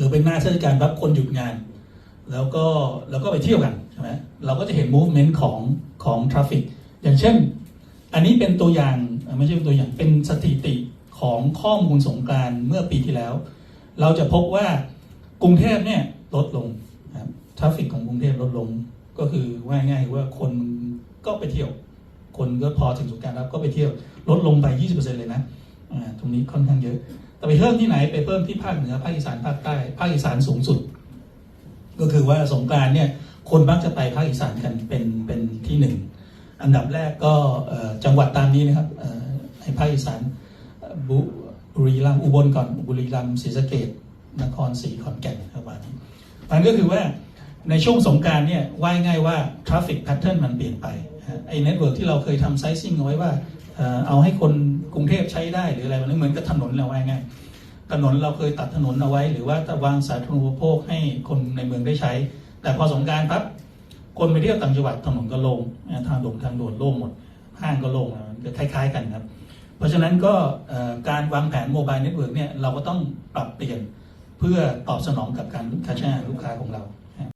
รือเป็นหน้าเทศกาลปั๊บคนหยุดงาน แล้วก็แล้วก็ไปเที่ยวกันใช่ไหมเราก็จะเห็น movement ของของทราฟิกอย่างเช่น อันนี้เป็นตัวอย่างไม่ใช่เป็นตัวอย่างเป็นสถิติของข้อมูลสงกานต์เมื่อปีที่แล้ว เราจะพบว่ากรุงเทพเนี่ยลดลงครับทราฟิกของกรุงเทพลดลงก็คือว่าง่ายๆว่าคนก็ไปเที่ยว คนก็พอถึงสงการแล้วก็ไปเที่ยวลดลงไป 20%เลยนะตรงนี้ค่อนข้างเยอะ แต่ไปเพิ่มที่ไหนไปเพิ่มที่ภาคเหนือภาคอีสานภาคใต้ภาคอีสานสูงสุด ก็คือว่าสงกานต์เนี่ยคนมักจะไปภาคอีสานกันเป็นเป็นที่หนึ่งอันดับแรกก็จังหวัดตามนี้นะครับในภาคอีสานบุรีรัมย์อุบลก่อนบุรีรัมย์ศรีสะเกษนครศรีขอนแก่นครับวันนี้มันก็คือว่าในช่วงสงการเนี่ยว่ายง่ายว่าทราฟิกแพทเทิร์นมันเปลี่ยนไปไอ้เน็ตเวิร์กที่เราเคยทำไซซิ่งเอาไว้ว่า เอาให้คนกรุงเทพใช้ได้หรืออะไรมันเหมือนกับถนนเราว่าง่ายถนนเราเคยตัดถนนเอาไว้ หรือว่าวางสาธารณูปโภคให้คนในเมืองได้ใช้ แต่พอสงการปั๊บคนไปเที่ยวต่างจังหวัดถนนก็โล่งทางด่วนทางด่วนโล่งหมดห้างก็โล่งนะมันก็คล้าย ๆ กันครับ เพราะฉะนั้นก็การวางแผนโมบายเน็ตเวิร์กเนี่ยเราก็ต้องปรับเปลี่ยนเพื่อตอบสนองกับการการใช้งานลูกค้าของเรา